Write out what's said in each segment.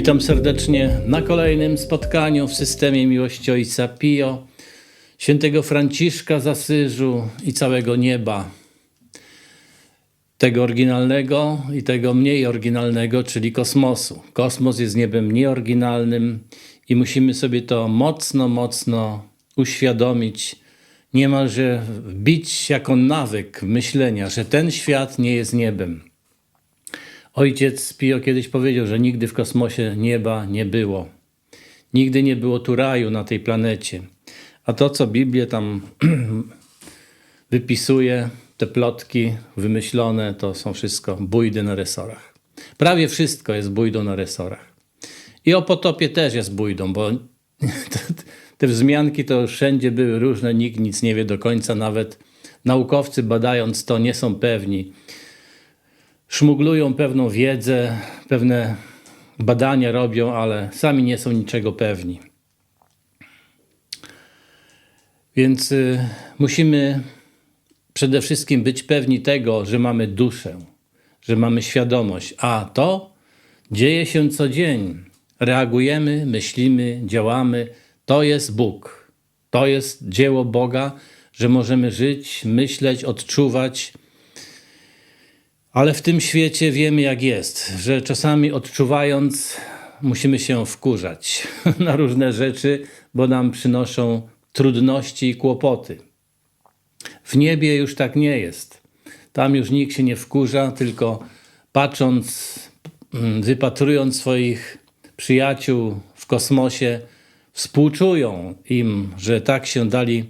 Witam serdecznie na kolejnym spotkaniu w systemie miłości Ojca Pio, świętego Franciszka z Asyżu i całego nieba. Tego oryginalnego i tego mniej oryginalnego, czyli kosmosu. Kosmos jest niebem nieoryginalnym i musimy sobie to mocno, mocno uświadomić, niemalże wbić jako nawyk myślenia, że ten świat nie jest niebem. Ojciec Pio kiedyś powiedział, że nigdy w kosmosie nieba nie było. Nigdy nie było tu raju na tej planecie. A to, co Biblia tam wypisuje, te plotki wymyślone, to są wszystko bójdy na resorach. Prawie wszystko jest bójdą na resorach. I o potopie też jest bójdą, bo te wzmianki to wszędzie były różne, nikt nic nie wie do końca, nawet naukowcy badając to nie są pewni szmuglują pewną wiedzę, pewne badania robią, ale sami nie są niczego pewni. Więc y, musimy przede wszystkim być pewni tego, że mamy duszę, że mamy świadomość, a to dzieje się co dzień. Reagujemy, myślimy, działamy. To jest Bóg. To jest dzieło Boga, że możemy żyć, myśleć, odczuwać ale w tym świecie wiemy, jak jest, że czasami odczuwając, musimy się wkurzać na różne rzeczy, bo nam przynoszą trudności i kłopoty. W niebie już tak nie jest. Tam już nikt się nie wkurza, tylko patrząc, mm, wypatrując swoich przyjaciół w kosmosie, współczują im, że tak się dali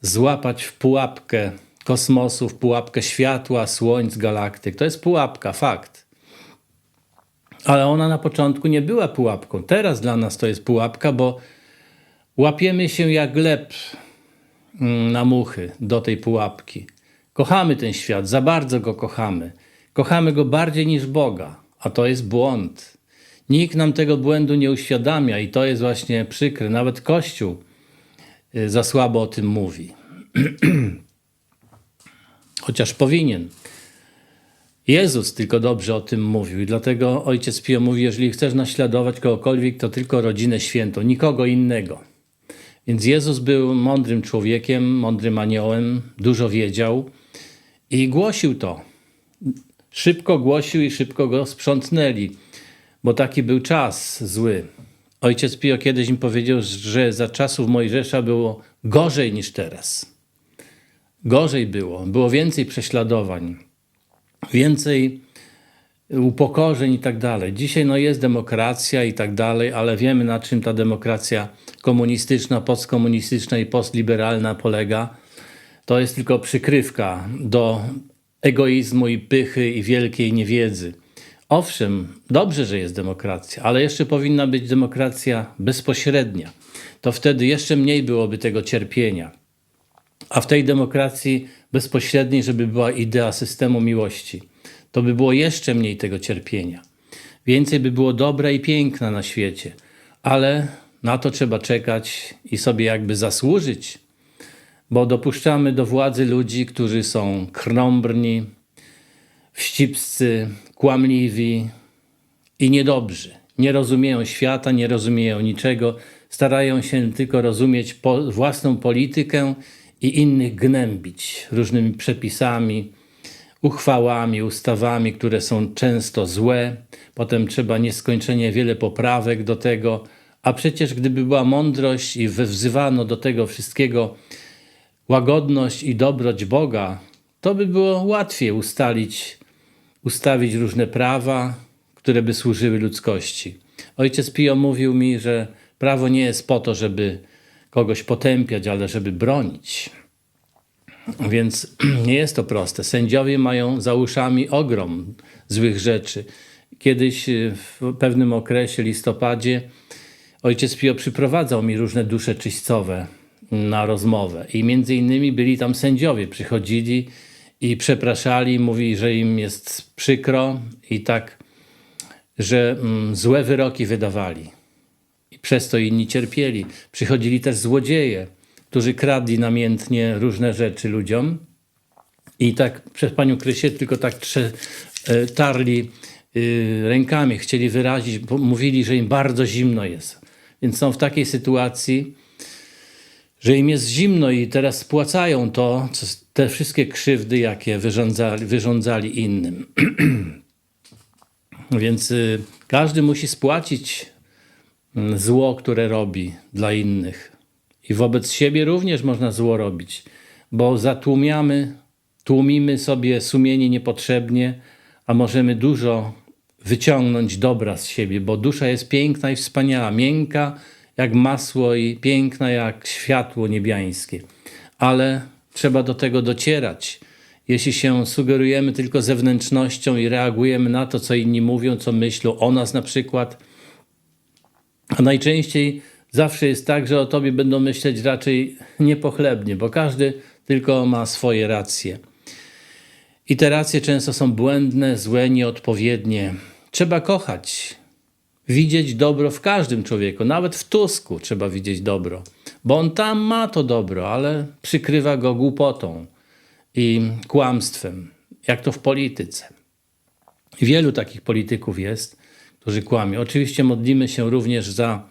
złapać w pułapkę kosmosu, w pułapkę światła, słońc, galaktyk. To jest pułapka, fakt. Ale ona na początku nie była pułapką. Teraz dla nas to jest pułapka, bo łapiemy się jak gleb mm, na muchy do tej pułapki. Kochamy ten świat, za bardzo go kochamy. Kochamy go bardziej niż Boga, a to jest błąd. Nikt nam tego błędu nie uświadamia i to jest właśnie przykre. Nawet Kościół y, za słabo o tym mówi. chociaż powinien. Jezus tylko dobrze o tym mówił i dlatego ojciec Pio mówi, jeżeli chcesz naśladować kogokolwiek, to tylko rodzinę świętą, nikogo innego. Więc Jezus był mądrym człowiekiem, mądrym aniołem, dużo wiedział i głosił to. Szybko głosił i szybko go sprzątnęli, bo taki był czas zły. Ojciec Pio kiedyś im powiedział, że za czasów Mojżesza było gorzej niż teraz. Gorzej było, było więcej prześladowań, więcej upokorzeń i tak dalej. Dzisiaj no jest demokracja i tak dalej, ale wiemy na czym ta demokracja komunistyczna, postkomunistyczna i postliberalna polega. To jest tylko przykrywka do egoizmu i pychy i wielkiej niewiedzy. Owszem, dobrze, że jest demokracja, ale jeszcze powinna być demokracja bezpośrednia. To wtedy jeszcze mniej byłoby tego cierpienia a w tej demokracji bezpośredniej, żeby była idea systemu miłości, to by było jeszcze mniej tego cierpienia. Więcej by było dobra i piękna na świecie, ale na to trzeba czekać i sobie jakby zasłużyć, bo dopuszczamy do władzy ludzi, którzy są krnąbrni, wścibscy, kłamliwi i niedobrzy. Nie rozumieją świata, nie rozumieją niczego, starają się tylko rozumieć po własną politykę i innych gnębić różnymi przepisami, uchwałami, ustawami, które są często złe. Potem trzeba nieskończenie wiele poprawek do tego. A przecież gdyby była mądrość i wzywano do tego wszystkiego łagodność i dobroć Boga, to by było łatwiej ustalić, ustawić różne prawa, które by służyły ludzkości. Ojciec Pio mówił mi, że prawo nie jest po to, żeby kogoś potępiać, ale żeby bronić. Więc nie jest to proste. Sędziowie mają za uszami ogrom złych rzeczy. Kiedyś y, w pewnym okresie, listopadzie, ojciec Pio przyprowadzał mi różne dusze czyścowe na rozmowę. I między innymi byli tam sędziowie, przychodzili i przepraszali, mówili, że im jest przykro i tak, że mm, złe wyroki wydawali. Przez to inni cierpieli. Przychodzili też złodzieje, którzy kradli namiętnie różne rzeczy ludziom. I tak przez panią Krysię tylko tak trze, e, tarli y, rękami, chcieli wyrazić, mówili, że im bardzo zimno jest. Więc są w takiej sytuacji, że im jest zimno i teraz spłacają to, te wszystkie krzywdy, jakie wyrządzali, wyrządzali innym. Więc y, każdy musi spłacić zło, które robi dla innych. I wobec siebie również można zło robić, bo zatłumiamy, tłumimy sobie sumienie niepotrzebnie, a możemy dużo wyciągnąć dobra z siebie, bo dusza jest piękna i wspaniała, miękka jak masło i piękna jak światło niebiańskie. Ale trzeba do tego docierać. Jeśli się sugerujemy tylko zewnętrznością i reagujemy na to, co inni mówią, co myślą o nas na przykład, a najczęściej zawsze jest tak, że o tobie będą myśleć raczej niepochlebnie, bo każdy tylko ma swoje racje. I te racje często są błędne, złe, nieodpowiednie. Trzeba kochać, widzieć dobro w każdym człowieku, nawet w Tusku trzeba widzieć dobro, bo on tam ma to dobro, ale przykrywa go głupotą i kłamstwem, jak to w polityce. Wielu takich polityków jest, którzy kłamią. Oczywiście modlimy się również za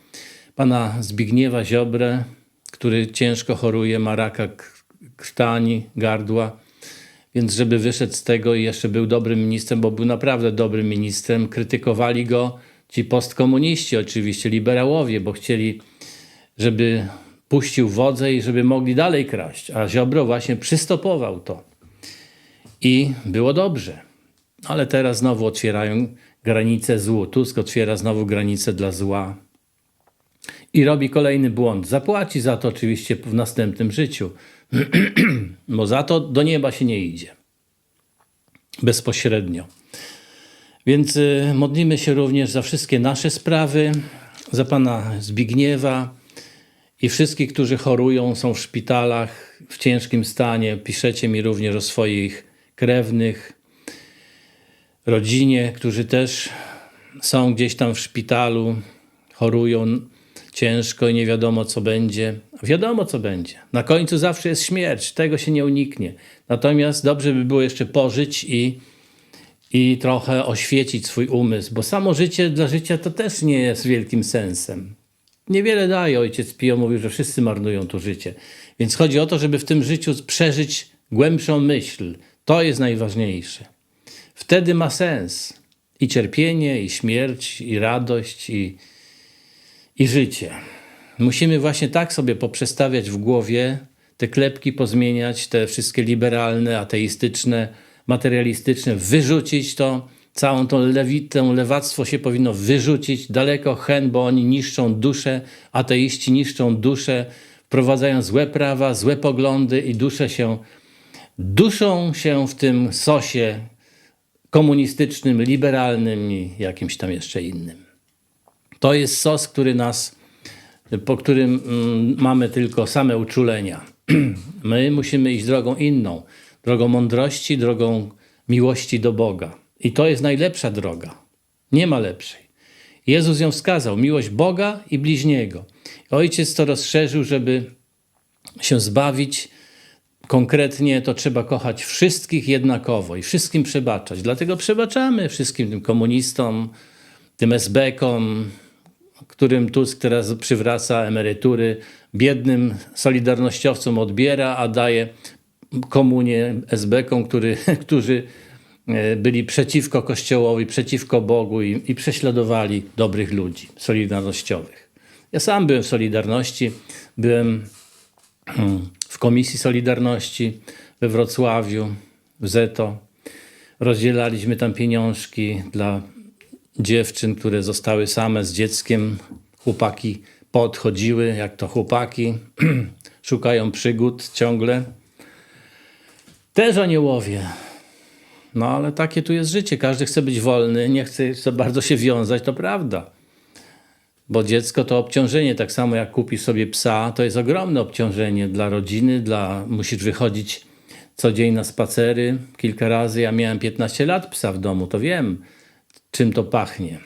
pana Zbigniewa Ziobrę, który ciężko choruje, ma raka krtani, gardła, więc żeby wyszedł z tego i jeszcze był dobrym ministrem, bo był naprawdę dobrym ministrem, krytykowali go ci postkomuniści, oczywiście liberałowie, bo chcieli, żeby puścił wodzę i żeby mogli dalej kraść, a Ziobro właśnie przystopował to. I było dobrze. Ale teraz znowu otwierają granice złu. Tusk otwiera znowu granice dla zła i robi kolejny błąd. Zapłaci za to oczywiście w następnym życiu, bo za to do nieba się nie idzie bezpośrednio. Więc y, modlimy się również za wszystkie nasze sprawy, za pana Zbigniewa i wszystkich, którzy chorują, są w szpitalach w ciężkim stanie. Piszecie mi również o swoich krewnych, rodzinie, którzy też są gdzieś tam w szpitalu, chorują ciężko i nie wiadomo, co będzie. Wiadomo, co będzie. Na końcu zawsze jest śmierć, tego się nie uniknie. Natomiast dobrze by było jeszcze pożyć i, i trochę oświecić swój umysł, bo samo życie dla życia to też nie jest wielkim sensem. Niewiele daje. Ojciec Pio mówił, że wszyscy marnują tu życie. Więc chodzi o to, żeby w tym życiu przeżyć głębszą myśl. To jest najważniejsze. Wtedy ma sens i cierpienie, i śmierć, i radość, i, i życie. Musimy właśnie tak sobie poprzestawiać w głowie, te klepki pozmieniać, te wszystkie liberalne, ateistyczne, materialistyczne, wyrzucić to, całą tą lewitę, lewactwo się powinno wyrzucić daleko hen, bo oni niszczą duszę, ateiści niszczą duszę, wprowadzają złe prawa, złe poglądy i dusze się, duszą się w tym sosie komunistycznym, liberalnym i jakimś tam jeszcze innym. To jest sos, który nas, po którym mm, mamy tylko same uczulenia. My musimy iść drogą inną, drogą mądrości, drogą miłości do Boga. I to jest najlepsza droga. Nie ma lepszej. Jezus ją wskazał, miłość Boga i bliźniego. Ojciec to rozszerzył, żeby się zbawić. Konkretnie to trzeba kochać wszystkich jednakowo i wszystkim przebaczać. Dlatego przebaczamy wszystkim tym komunistom, tym esbekom, którym Tusk teraz przywraca emerytury, biednym solidarnościowcom odbiera, a daje komunię esbekom, który, którzy e, byli przeciwko Kościołowi, przeciwko Bogu i, i prześladowali dobrych ludzi solidarnościowych. Ja sam byłem w Solidarności, byłem hmm, w Komisji Solidarności we Wrocławiu, w ZETO. Rozdzielaliśmy tam pieniążki dla dziewczyn, które zostały same z dzieckiem. Chłopaki podchodziły, jak to chłopaki, szukają przygód ciągle. Też aniołowie. No ale takie tu jest życie. Każdy chce być wolny, nie chce za bardzo się wiązać, to prawda. Bo dziecko to obciążenie, tak samo jak kupisz sobie psa, to jest ogromne obciążenie dla rodziny, dla musisz wychodzić co dzień na spacery kilka razy. Ja miałem 15 lat psa w domu, to wiem czym to pachnie.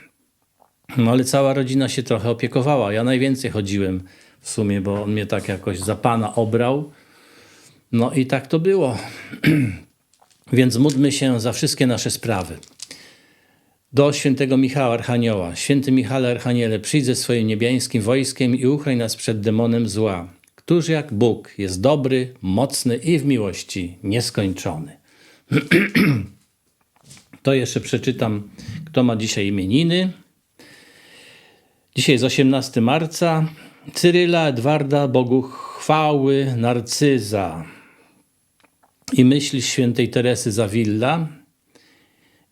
No ale cała rodzina się trochę opiekowała. Ja najwięcej chodziłem w sumie, bo on mnie tak jakoś za pana obrał. No i tak to było. Więc módlmy się za wszystkie nasze sprawy. Do świętego Michała Archanioła. Święty Michale Archaniele, przyjdź ze swoim niebiańskim wojskiem i uchraj nas przed demonem zła, któż jak Bóg jest dobry, mocny i w miłości nieskończony. to jeszcze przeczytam, kto ma dzisiaj imieniny. Dzisiaj jest 18 marca. Cyryla, Edwarda, Bogu chwały, Narcyza i myśl świętej Teresy Zawilla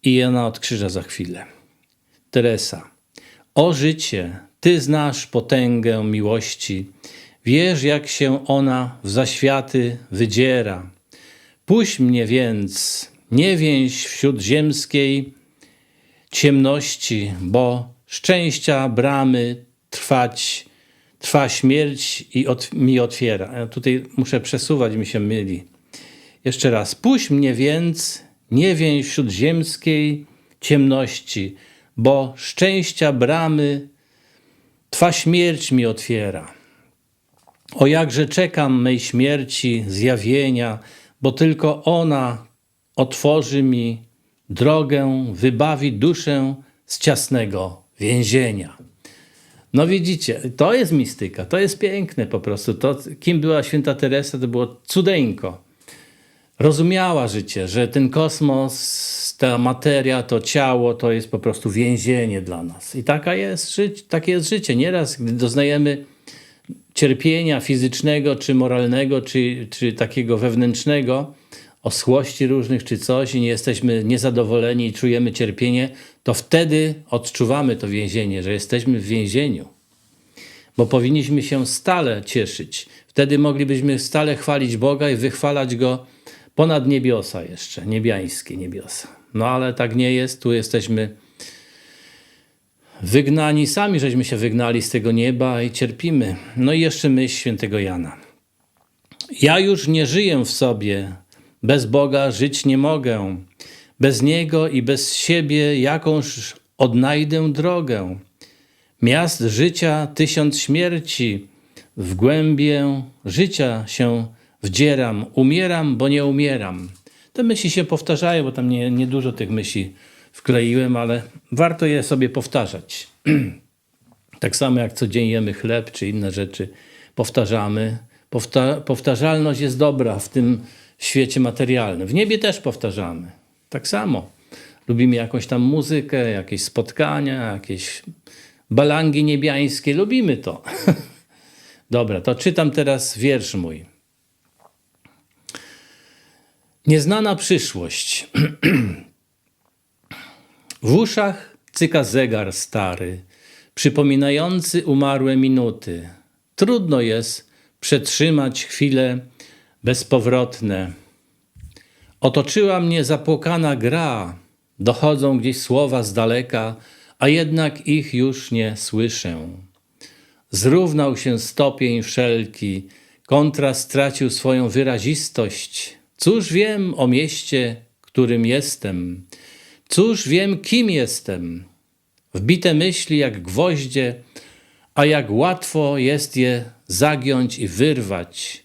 i Jana od Krzyża za chwilę. Teresa. O życie, Ty znasz potęgę miłości. Wiesz, jak się ona w zaświaty wydziera. Puść mnie więc, nie więź wśród ziemskiej ciemności, bo szczęścia bramy trwać, trwa śmierć i od, mi otwiera. Ja tutaj muszę przesuwać, mi się myli. Jeszcze raz. Puść mnie więc, nie więź wśród ziemskiej ciemności, bo szczęścia bramy Twa śmierć mi otwiera. O jakże czekam mej śmierci, zjawienia, bo tylko ona otworzy mi drogę, wybawi duszę z ciasnego więzienia. No widzicie, to jest mistyka, to jest piękne po prostu. To, kim była święta Teresa, to było cudeńko. Rozumiała życie, że ten kosmos, ta materia, to ciało, to jest po prostu więzienie dla nas. I taka jest, życie, takie jest życie. Nieraz, gdy doznajemy cierpienia fizycznego, czy moralnego, czy, czy takiego wewnętrznego, oschłości różnych, czy coś, i nie jesteśmy niezadowoleni i czujemy cierpienie, to wtedy odczuwamy to więzienie, że jesteśmy w więzieniu. Bo powinniśmy się stale cieszyć. Wtedy moglibyśmy stale chwalić Boga i wychwalać Go ponad niebiosa jeszcze, niebiańskie niebiosa. No ale tak nie jest, tu jesteśmy wygnani, sami żeśmy się wygnali z tego nieba i cierpimy. No i jeszcze myśl świętego Jana. Ja już nie żyję w sobie, bez Boga żyć nie mogę. Bez Niego i bez siebie jakąż odnajdę drogę. Miast życia tysiąc śmierci, w głębię życia się wdzieram, umieram, bo nie umieram. Te myśli się powtarzają, bo tam nie, nie dużo tych myśli wkleiłem, ale warto je sobie powtarzać. tak samo jak codziennie jemy chleb czy inne rzeczy, powtarzamy. Powta powtarzalność jest dobra w tym świecie materialnym. W niebie też powtarzamy. Tak samo. Lubimy jakąś tam muzykę, jakieś spotkania, jakieś balangi niebiańskie. Lubimy to. Dobra, to czytam teraz wiersz mój. Nieznana przyszłość. w uszach cyka zegar stary, przypominający umarłe minuty. Trudno jest przetrzymać chwile bezpowrotne. Otoczyła mnie zapłokana gra, dochodzą gdzieś słowa z daleka, a jednak ich już nie słyszę. Zrównał się stopień wszelki, kontrast stracił swoją wyrazistość. Cóż wiem o mieście, którym jestem? Cóż wiem, kim jestem? Wbite myśli jak gwoździe, a jak łatwo jest je zagiąć i wyrwać.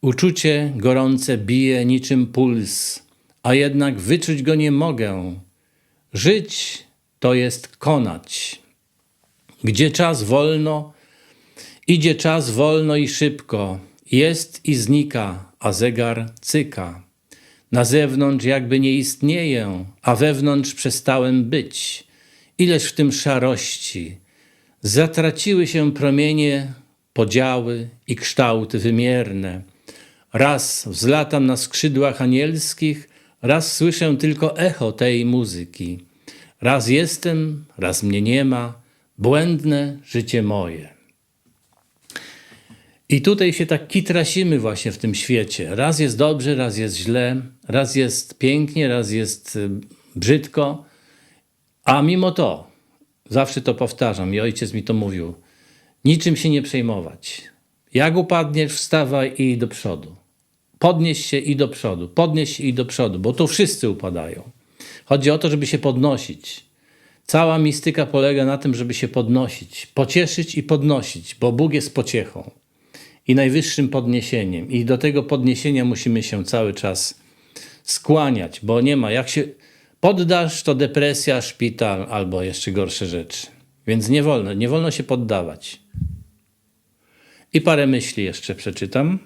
Uczucie gorące bije niczym puls, a jednak wyczuć go nie mogę. Żyć to jest konać. Gdzie czas wolno, idzie czas wolno i szybko, jest i znika, a zegar cyka. Na zewnątrz jakby nie istnieję, a wewnątrz przestałem być. Ileż w tym szarości. Zatraciły się promienie, podziały i kształty wymierne. Raz wzlatam na skrzydłach anielskich, raz słyszę tylko echo tej muzyki. Raz jestem, raz mnie nie ma, błędne życie moje. I tutaj się tak kitrasimy właśnie w tym świecie. Raz jest dobrze, raz jest źle, raz jest pięknie, raz jest y, brzydko, a mimo to, zawsze to powtarzam i ojciec mi to mówił, niczym się nie przejmować. Jak upadniesz, wstawaj i do przodu. Podnieś się i do przodu, podnieś się i do przodu, bo tu wszyscy upadają. Chodzi o to, żeby się podnosić. Cała mistyka polega na tym, żeby się podnosić, pocieszyć i podnosić, bo Bóg jest pociechą i najwyższym podniesieniem. I do tego podniesienia musimy się cały czas skłaniać, bo nie ma jak się Poddasz to depresja, szpital albo jeszcze gorsze rzeczy. Więc nie wolno, nie wolno się poddawać. I parę myśli jeszcze przeczytam.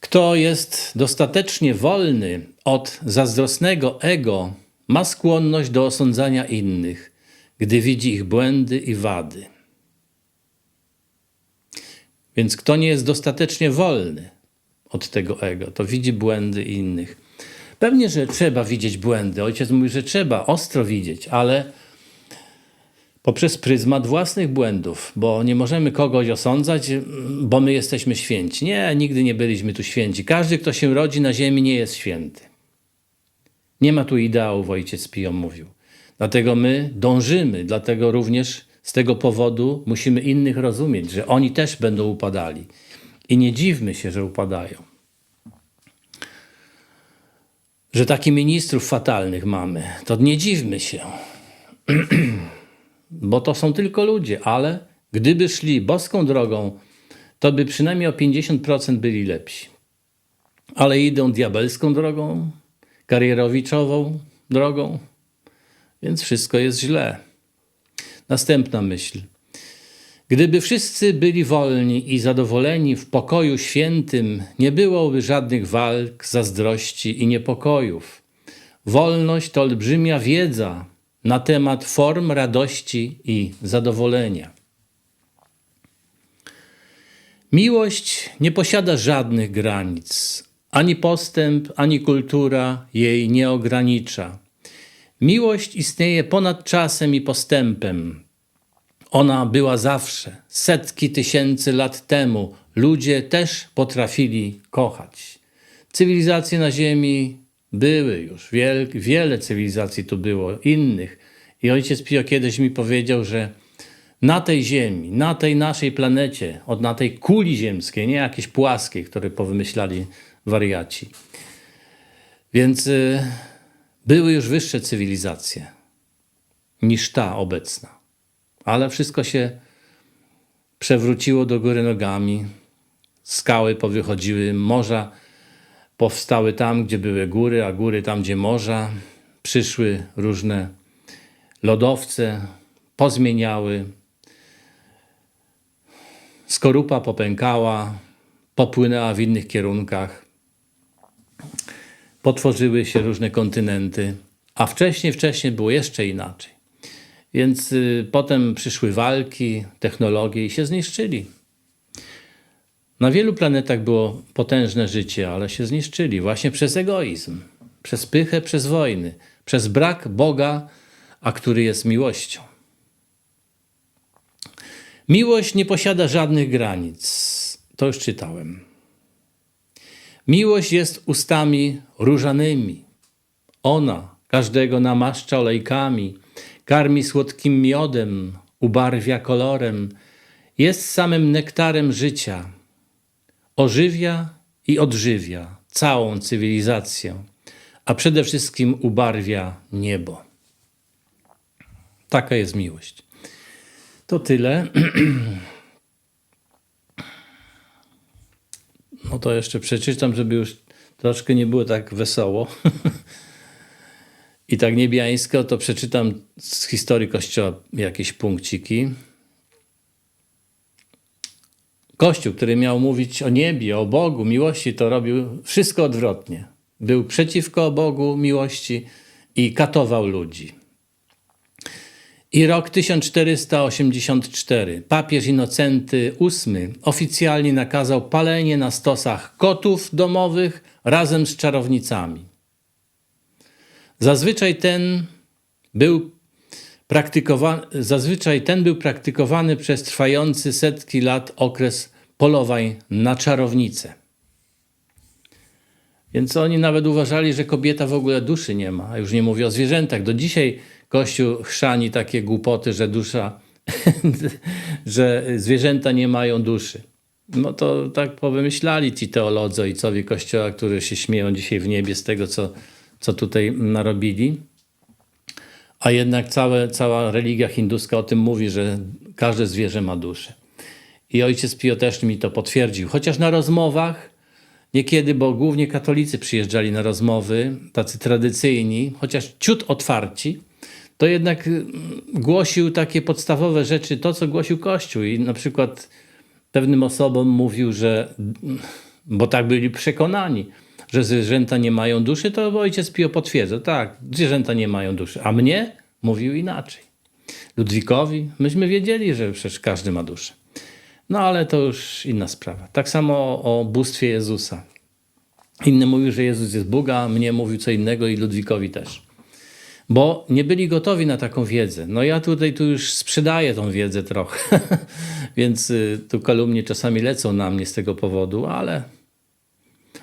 Kto jest dostatecznie wolny od zazdrosnego ego, ma skłonność do osądzania innych, gdy widzi ich błędy i wady. Więc kto nie jest dostatecznie wolny od tego ego, to widzi błędy innych. Pewnie, że trzeba widzieć błędy. Ojciec mówi, że trzeba ostro widzieć, ale poprzez pryzmat własnych błędów, bo nie możemy kogoś osądzać, bo my jesteśmy święci. Nie, nigdy nie byliśmy tu święci. Każdy, kto się rodzi na ziemi, nie jest święty. Nie ma tu ideałów, ojciec Pio mówił. Dlatego my dążymy, dlatego również z tego powodu musimy innych rozumieć, że oni też będą upadali. I nie dziwmy się, że upadają. Że takich ministrów fatalnych mamy, to nie dziwmy się. Bo to są tylko ludzie, ale gdyby szli boską drogą, to by przynajmniej o 50% byli lepsi. Ale idą diabelską drogą, karierowiczową drogą, więc wszystko jest źle. Następna myśl. Gdyby wszyscy byli wolni i zadowoleni w pokoju świętym, nie byłoby żadnych walk, zazdrości i niepokojów. Wolność to olbrzymia wiedza na temat form radości i zadowolenia. Miłość nie posiada żadnych granic. Ani postęp, ani kultura jej nie ogranicza. Miłość istnieje ponad czasem i postępem. Ona była zawsze, setki tysięcy lat temu. Ludzie też potrafili kochać. Cywilizacje na Ziemi były już, wiel, wiele cywilizacji tu było, innych. I ojciec Pio kiedyś mi powiedział, że na tej Ziemi, na tej naszej planecie, od na tej kuli ziemskiej, nie jakieś płaskiej, które powymyślali wariaci. Więc y, były już wyższe cywilizacje niż ta obecna. Ale wszystko się przewróciło do góry nogami. Skały powychodziły, morza powstały tam, gdzie były góry, a góry tam, gdzie morza. Przyszły różne lodowce, pozmieniały. Skorupa popękała, popłynęła w innych kierunkach. Potworzyły się różne kontynenty, a wcześniej, wcześniej było jeszcze inaczej. Więc y, potem przyszły walki, technologie i się zniszczyli. Na wielu planetach było potężne życie, ale się zniszczyli właśnie przez egoizm, przez pychę, przez wojny, przez brak Boga, a który jest miłością. Miłość nie posiada żadnych granic. To już czytałem. Miłość jest ustami różanymi. Ona każdego namaszcza olejkami, karmi słodkim miodem, ubarwia kolorem, jest samym nektarem życia. Ożywia i odżywia całą cywilizację, a przede wszystkim ubarwia niebo. Taka jest miłość. To tyle. No to jeszcze przeczytam, żeby już troszkę nie było tak wesoło. I tak niebiańsko, to przeczytam z historii Kościoła jakieś punkciki. Kościół, który miał mówić o niebie, o Bogu, miłości, to robił wszystko odwrotnie. Był przeciwko Bogu, miłości i katował ludzi. I rok 1484 papież Inocenty VIII oficjalnie nakazał palenie na stosach kotów domowych razem z czarownicami. Zazwyczaj ten był praktykowany, zazwyczaj ten był praktykowany przez trwający setki lat okres polowań na czarownice. Więc oni nawet uważali, że kobieta w ogóle duszy nie ma, a już nie mówię o zwierzętach. Do dzisiaj Kościół chrzani takie głupoty, że dusza, że zwierzęta nie mają duszy. No to tak powymyślali ci teolodzy, ojcowie Kościoła, którzy się śmieją dzisiaj w niebie z tego, co, co tutaj narobili. A jednak całe, cała religia hinduska o tym mówi, że każde zwierzę ma duszę. I ojciec Pio też mi to potwierdził. Chociaż na rozmowach niekiedy, bo głównie katolicy przyjeżdżali na rozmowy, tacy tradycyjni, chociaż ciut otwarci, to jednak mm, głosił takie podstawowe rzeczy, to co głosił Kościół. I na przykład pewnym osobom mówił, że, bo tak byli przekonani, że zwierzęta nie mają duszy, to ojciec Pio potwierdza, tak, zwierzęta nie mają duszy. A mnie mówił inaczej. Ludwikowi, myśmy wiedzieli, że przecież każdy ma duszę. No ale to już inna sprawa. Tak samo o, bóstwie Jezusa. Inny mówił, że Jezus jest Bóg, a mnie mówił co innego i Ludwikowi też. Bo nie byli gotowi na taką wiedzę. No ja tutaj tu już sprzedaję tą wiedzę trochę, więc y, tu kalumnie czasami lecą na mnie z tego powodu, ale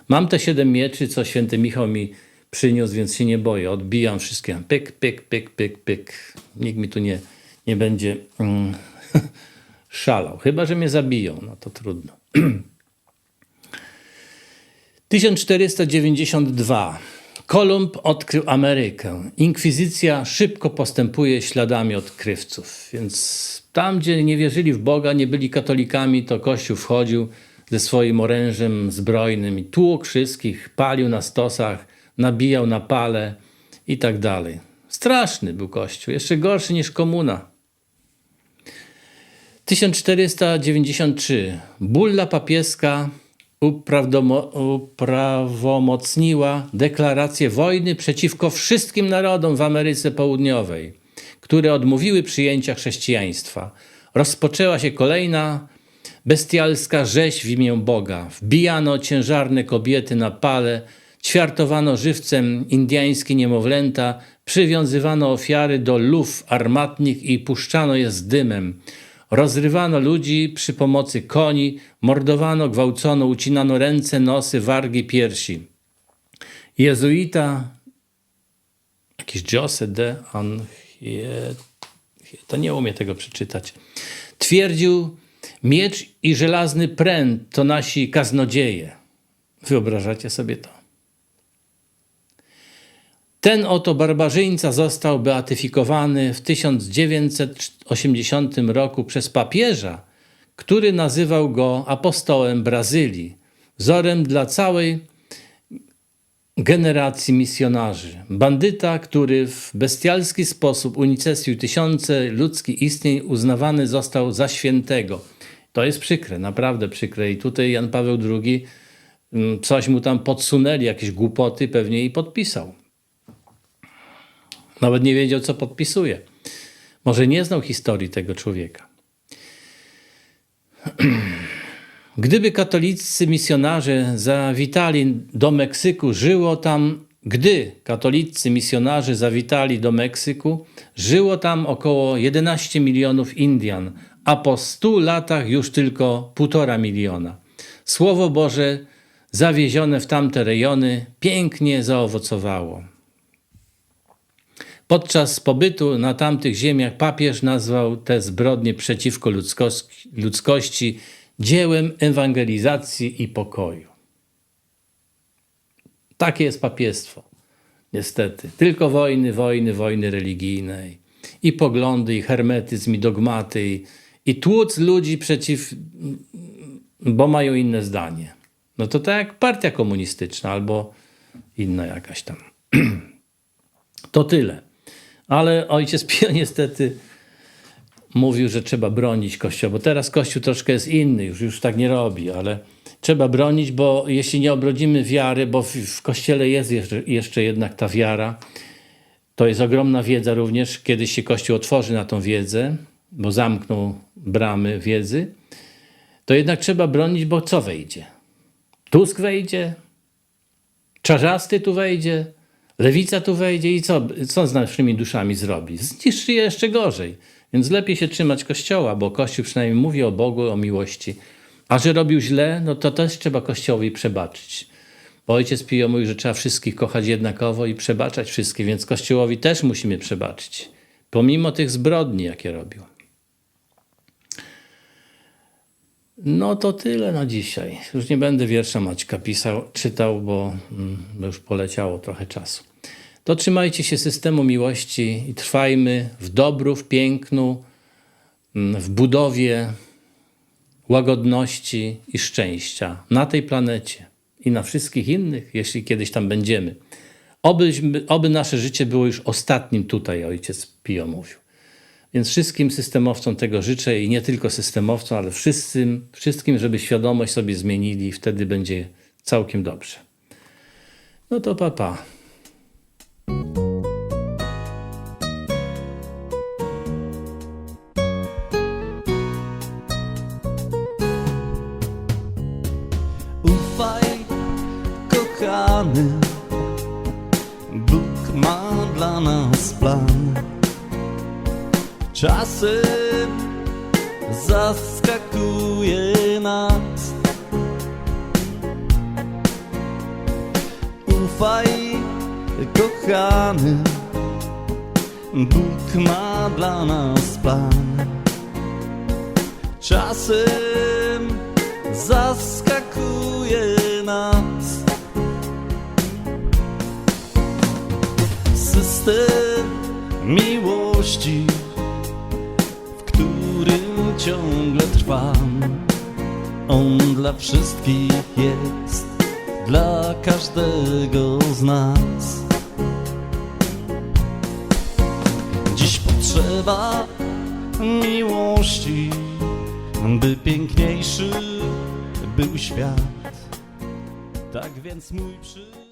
mam te siedem mieczy, co święty Michał mi przyniósł, więc się nie boję. Odbijam wszystkie. Pyk, pyk, pyk, pyk, pyk. Nikt mi tu nie, nie będzie mm, szalał. Chyba, że mnie zabiją, no to trudno. 1492. Kolumb odkrył Amerykę. Inkwizycja szybko postępuje śladami odkrywców. Więc tam, gdzie nie wierzyli w Boga, nie byli katolikami, to Kościół wchodził ze swoim orężem zbrojnym i tłukł wszystkich, palił na stosach, nabijał na pale i tak dalej. Straszny był Kościół, jeszcze gorszy niż komuna. 1493. Bulla papieska uprawomocniła deklarację wojny przeciwko wszystkim narodom w Ameryce Południowej, które odmówiły przyjęcia chrześcijaństwa. Rozpoczęła się kolejna bestialska rzeź w imię Boga. Wbijano ciężarne kobiety na pale, ćwiartowano żywcem indyjskie niemowlęta, przywiązywano ofiary do luf armatnych i puszczano je z dymem. Rozrywano ludzi przy pomocy koni, mordowano, gwałcono, ucinano ręce, nosy, wargi, piersi. Jezuita, jakiś Jose de Anchieta, to nie umie tego przeczytać, twierdził, miecz i żelazny pręt to nasi kaznodzieje. Wyobrażacie sobie to? Ten oto barbarzyńca został beatyfikowany w 1980 roku przez papieża, który nazywał go apostołem Brazylii, wzorem dla całej generacji misjonarzy. Bandyta, który w bestialski sposób unicestwił tysiące ludzkich istnień, uznawany został za świętego. To jest przykre, naprawdę przykre. I tutaj Jan Paweł II mm, coś mu tam podsunęli, jakieś głupoty pewnie i podpisał. Nawet nie wiedział, co podpisuje. Może nie znał historii tego człowieka. Gdyby katolicy misjonarze zawitali do Meksyku, żyło tam, gdy katolicy misjonarze zawitali do Meksyku, żyło tam około 11 milionów Indian, a po 100 latach już tylko 1,5 miliona. Słowo Boże zawiezione w tamte rejony pięknie zaowocowało. Podczas pobytu na tamtych ziemiach papież nazwał te zbrodnie przeciwko ludzkości, dziełem ewangelizacji i pokoju. Takie jest papiestwo, niestety. Tylko wojny, wojny, wojny religijne i poglądy, i hermetyzm, i dogmaty, i, i tłuc ludzi przeciw, bo mają inne zdanie. No to tak jak partia komunistyczna albo inna jakaś tam. To tyle. Ale ojciec Pio niestety mówił, że trzeba bronić Kościoła, bo teraz Kościół troszkę jest inny, już, już tak nie robi, ale trzeba bronić, bo jeśli nie obrodzimy wiary, bo w, w Kościele jest jeszcze, jeszcze jednak ta wiara, to jest ogromna wiedza również, kiedy się Kościół otworzy na tą wiedzę, bo zamknął bramy wiedzy, to jednak trzeba bronić, bo co wejdzie? Tusk wejdzie, Czarzasty tu wejdzie, Lewica tu wejdzie i co, co z naszymi duszami zrobi? Zniszczy je jeszcze gorzej. Więc lepiej się trzymać Kościoła, bo Kościół przynajmniej mówi o Bogu, o miłości. A że robił źle, no to też trzeba Kościołowi przebaczyć. Bo ojciec Pio mówi, że trzeba wszystkich kochać jednakowo i przebaczać wszystkich, więc Kościołowi też musimy przebaczyć. Pomimo tych zbrodni, jakie robił. No to tyle na dzisiaj. Już nie będę wiersza Maćka pisał, czytał, bo mm, już poleciało trochę czasu. To trzymajcie się systemu miłości i trwajmy w dobru, w pięknu, mm, w budowie łagodności i szczęścia na tej planecie. i na wszystkich innych, jeśli kiedyś tam będziemy. Oby nasze życie było już ostatnim tutaj, ojciec Pio mówił. Więc wszystkim systemowcom tego życzę i nie tylko systemowcom, ale wszystkim, wszystkim, żeby świadomość sobie zmienili, wtedy będzie całkiem dobrze. No to papa. Ufaj, Czasem zaskakuje nas. Ufaj, kochany, Bóg ma dla nas plan. Czasem zaskakuje nas system miłości, ciągle trwam. On dla wszystkich jest, dla każdego z nas. Dziś potrzeba miłości, by piękniejszy był świat. Tak więc mój przy...